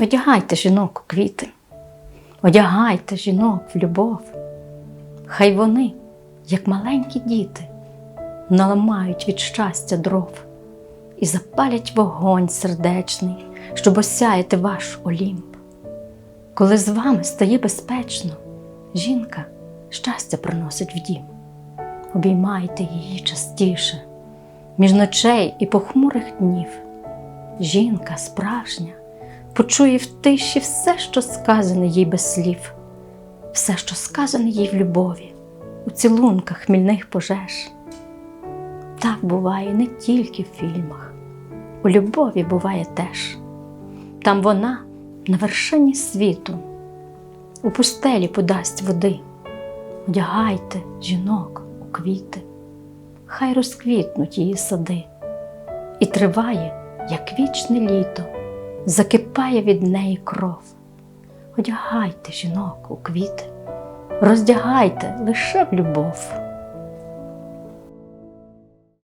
Одягайте жінок у квіти, одягайте жінок в любов. Хай вони, як маленькі діти, наламають від щастя дров і запалять вогонь сердечний, щоб осяяти ваш олімп. Коли з вами стає безпечно, жінка щастя приносить в дім. Обіймайте її частіше, між ночей і похмурих днів. Жінка справжня почує в тиші все, що сказане їй без слів, все, що сказане їй в любові, у цілунках хмільних пожеж. Так буває не тільки в фільмах, у любові буває теж. Там вона на вершині світу, у пустелі подасть води. Одягайте жінок у квіти, хай розквітнуть її сади, і триває, як вічне літо, закипає від неї кров. Одягайте жінок у квіти, роздягайте лише в любов.